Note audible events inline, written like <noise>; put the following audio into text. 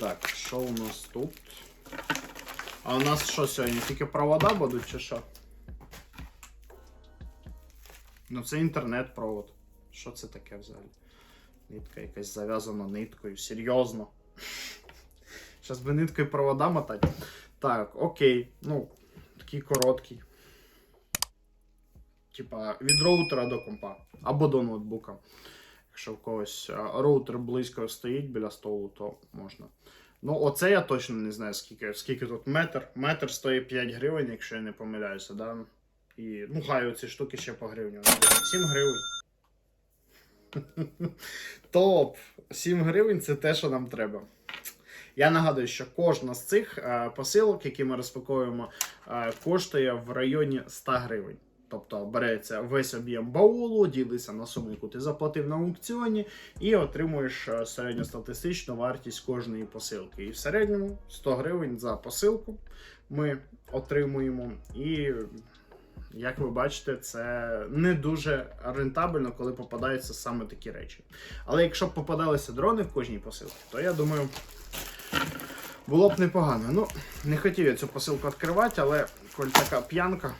Так, що у нас тут? А у нас що сьогодні? Тільки провода будуть чи що? Ну це інтернет-провод. Що це таке взагалі? Нитка якась зав'язана ниткою. Серйозно. Зараз би ниткою провода мотати. Так, окей. Ну, такий короткий. Типа від роутера до компа. Або до ноутбука. Якщо в когось роутер близько стоїть біля столу, то можна. Ну, оце я точно не знаю, скільки, скільки тут метр. Метр стоїть 5 гривень, якщо я не помиляюся, да? І, ну, хай оці штуки ще по гривню. 7 гривень. <laughs> Топ! 7 гривень це те, що нам треба. Я нагадую, що кожна з цих е, посилок, які ми розпаковуємо, е, коштує в районі 100 гривень. Тобто береться весь об'єм баулу, ділиться на суму, яку ти заплатив на аукціоні, і отримуєш е, середньостатистичну вартість кожної посилки. І в середньому 100 гривень за посилку ми отримуємо. І як ви бачите, це не дуже рентабельно, коли попадаються саме такі речі. Але якщо б попадалися дрони в кожній посилці, то я думаю, було б непогано. Ну, не хотів я цю посилку відкривати, але коль така п'янка,